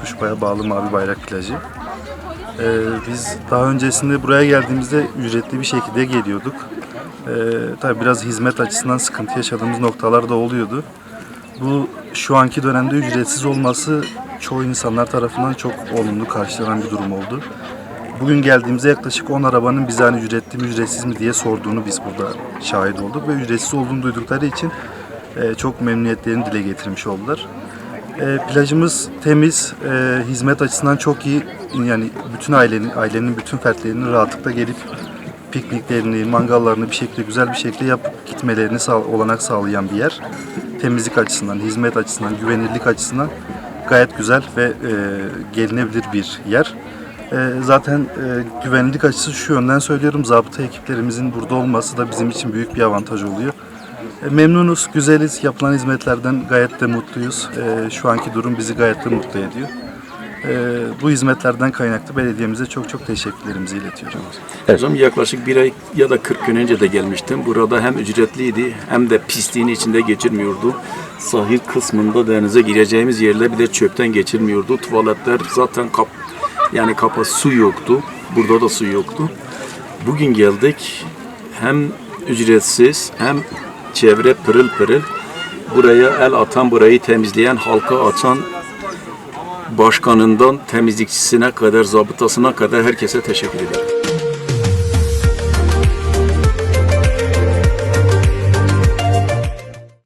Muşba'ya bağlı Mavi Bayrak plajı. Ee, biz daha öncesinde buraya geldiğimizde ücretli bir şekilde geliyorduk. Ee, tabii biraz hizmet açısından sıkıntı yaşadığımız noktalar da oluyordu. Bu şu anki dönemde ücretsiz olması çoğu insanlar tarafından çok olumlu karşılanan bir durum oldu. Bugün geldiğimizde yaklaşık 10 arabanın bize hani ücretli mi ücretsiz mi diye sorduğunu biz burada şahit olduk ve ücretsiz olduğunu duydukları için e, çok memnuniyetlerini dile getirmiş oldular. E, plajımız temiz, e, hizmet açısından çok iyi. Yani bütün ailenin, ailenin bütün fertlerinin rahatlıkla gelip pikniklerini, mangallarını bir şekilde güzel bir şekilde yapıp gitmelerini sağ, olanak sağlayan bir yer. Temizlik açısından, hizmet açısından, güvenirlik açısından gayet güzel ve e, gelinebilir bir yer. E, zaten e, güvenlik açısı şu yönden söylüyorum. Zabıta ekiplerimizin burada olması da bizim için büyük bir avantaj oluyor. E, Memnunuz, güzeliz. Yapılan hizmetlerden gayet de mutluyuz. E, Şu anki durum bizi gayet de mutlu ediyor. E, Bu hizmetlerden kaynaklı belediyemize çok çok teşekkürlerimizi iletiyorum. Hocam yaklaşık bir ay ya da 40 gün önce de gelmiştim. Burada hem ücretliydi hem de pisliğini içinde geçirmiyordu. Sahil kısmında denize gireceğimiz yerler bir de çöpten geçirmiyordu. Tuvaletler zaten kap yani kapa su yoktu. Burada da su yoktu. Bugün geldik. Hem ücretsiz hem çevre pırıl pırıl. Buraya el atan, burayı temizleyen, halka açan başkanından temizlikçisine kadar, zabıtasına kadar herkese teşekkür ederim.